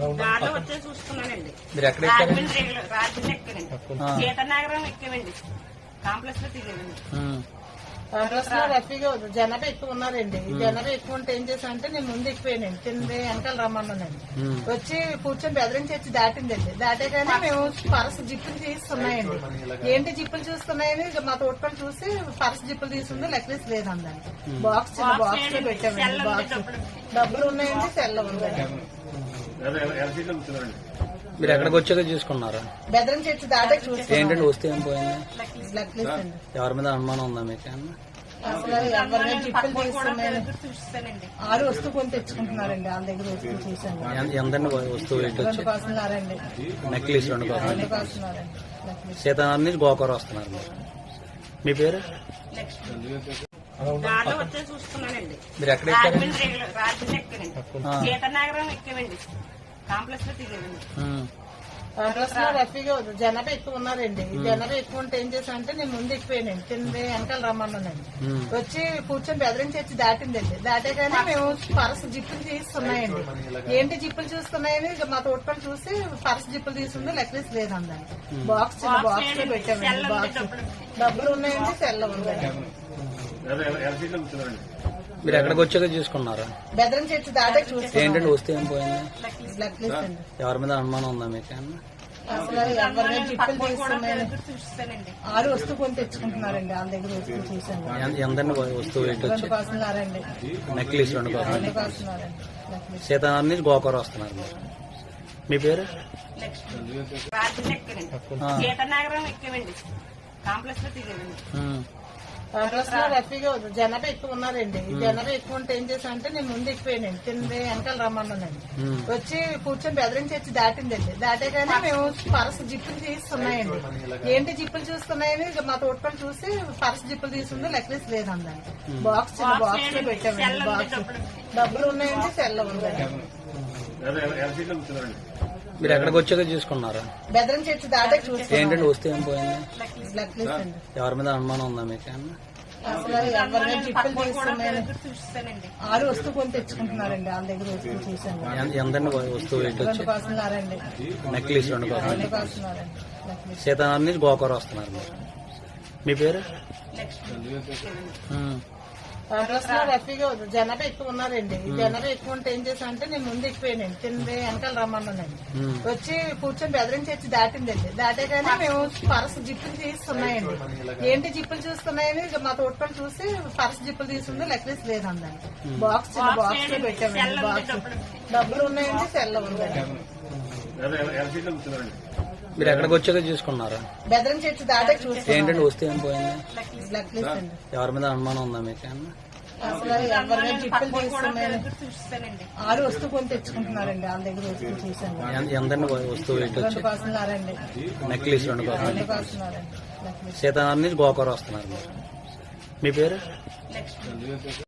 వచ్చే చూసుకున్నానండి. మీరు ఎక్కడ ఎక్కారు? రాజమండ్రి రేగులు- రాజమండ్రి ఎక్కానండి. సీతానగరం ఎక్కామండి. కాంప్లెక్స్లో రఫీగా. జనాభా ఎక్కువ ఉన్నారండి. ఈ జనాభా ఎక్కువ ఉంటే ఏం చేశా అంటే నేను ముందు ఎక్కువేనండి కింద వెనకాల రమ్మన్నానండి. వచ్చి కూర్చొని బెదిరించి వచ్చి దాటిందండి. దాటేగానే మేము పరస జిప్పులు తీస్తున్నాయండి. ఏంటి జిప్పులు చూస్తున్నాయని మా తోటపల్లి చూసి పరస జిప్పులు తీసుంది లెక్కలేసి లేదండి బాక్స్ బాక్స్లో పెట్టామండి బాక్స్. డబ్బులు. ఉన్నాయండి సెల్ల ఉందండి మీరు ఎక్కడికి వచ్చాక చూసుకున్నారా? బెదిరించి వచ్చి దాటే చూసి ఏంటంటే వస్తే ఏం పోయింది? ఎవరి మీద అనుమానం ఉందా మీకు? చూస్తానండి ఆరు వస్తువు కొని తెచ్చుకుంటున్నారండి. వాళ్ళ దగ్గర వస్తువు చూసాను ఎంతండి వస్తువు నెక్లెస్ రెండు సీతారాం నుంచి గోకూర వస్తున్నారు మీ పేరు? వచ్చే చూసుకున్నానండి. ఎక్కారు రాజమండ్రి రాజమండ్రి ఎక్కానండి. సీతానగరం ఎక్కామండి. కాంప్లెక్స్లో దిగానండి. జనాభా ఎక్కువ ఉన్నారండి. జనాభా ఎక్కువ ఉంటే ఏం చేశా అంటే నేను ముందు ఎక్కువేనండి కింద వెనకాల రమ్మన్నానండి. వచ్చి కూర్చొని బెదిరించి వచ్చి దాటిందండి. దాటేగానే మేము పరస జిప్పులు తీస్తున్నాయండి. ఏంటి జిప్పులు చూస్తున్నాయని ఇక మా తోటపల్లి చూసి పరస జిప్పులు తీసుంది లెక్కలేసి లేదండి బాక్స్ బాక్స్లో పెట్టామండి. బాక్స్ డబ్బులు. ఉన్నాయండి సెల్ల ఉందండి మీరు ఎక్కడికి వచ్చాక చూసుకున్నారా ఏంటంటే వస్తే ఏం పోయింది? ఎవరి మీద అనుమానం ఉందా మీకు ఆరు వస్తువు కొని తెచ్చుకుంటున్నారండి. వాళ్ళ దగ్గర వస్తువు చూసాను ఎం- ఎంతండి వస్తువు నెక్లెస్ రెండు సీతారాం నుంచి గోకూర వస్తున్నారు మీ పేరు. సీతానగరం కాంప్లెక్స్లో కాంగ్రెస్లో రఫీగా. జనాభా ఎక్కువ ఉన్నారండి. జనాభా ఎక్కువ ఉంటే ఏం అంటే నేను ముందు ఎక్కువేనండి కింద వెనకాల రమ్మన్నానండి. వచ్చి కూర్చొని బెదిరించి వచ్చి దాటిందండి. దాటేగానే మేము పరస జిప్పులు తీస్తున్నాయండి. ఏంటి జిప్పులు చూస్తున్నాయని మా తోటపల్లి చూసి పరస జిప్పులు తీసుంది లెక్కలేసి లేదండి బాక్స్ బాక్స్లో పెట్టామండి బాక్స్ డబ్బులు. ఉన్నాయండి సెల్ల ఉందండి మీరు ఎక్కడికి వచ్చాక చూసుకున్నారా? బెదిరించి వచ్చి దాటే చూసి ఏంటంటే వస్తే ఏం పోయింది? ఎవరి మీద అనుమానం ఉందా మీకు ఆరు వస్తువు కొని తెచ్చుకుంటున్నారండి. వాళ్ళ దగ్గర వస్తువు చూసాను ఎంతండి వస్తువు రెండు కాసున్నారండి నెక్లెస్ రెండు కోసం కాసున్నారండి సీతారాం నుంచి గోకూర వస్తున్నారు మీ పేరు? ఉమ్. కాంగ్రెస్లో రఫీగా. జనాభా ఎక్కువ ఉన్నారండి. జనాభా ఎక్కువ ఉంటే ఏం చేశా అంటే నేను ముందు ఎక్కువేనండి కింద వెనకాల రమ్మన్నానండి. వచ్చి కూర్చొని బెదిరించి వచ్చి దాటిందండి. దాటేగానే మేము పరస జిప్పులు తీస్తున్నాయండి. ఏంటి జిప్పులు చూస్తున్నాయని మా తోటపల్లి చూసి పరస జిప్పులు తీసుంది లెక్కలేసి లేదండి బాక్స్ బాక్స్లో పెట్టామండి బాక్స్ డబ్బులు. ఉన్నాయండి సెల్ల ఉందండి. మీరు ఎక్కడికి వచ్చాక చూసుకున్నారా? దాటే చూసి ఏంటంటే వస్తే ఏం పోయింది? ఎవరి మీద అనుమానం ఉందా మీకు? అసలు జిప్పులు ఆరు వస్తువు కొని తెచ్చుకుంటున్నారండి వాళ్ళ దగ్గర వస్తువు చూసాను ఎం- ఎంతండి వస్తువు రేట్ వచ్చి? రెండు కాసున్నారండి నెక్లెస్ రెండు కాసున్నారండి సీతారాం నుంచి గోకూర వస్తున్నారు మీరు. మీ పేరు?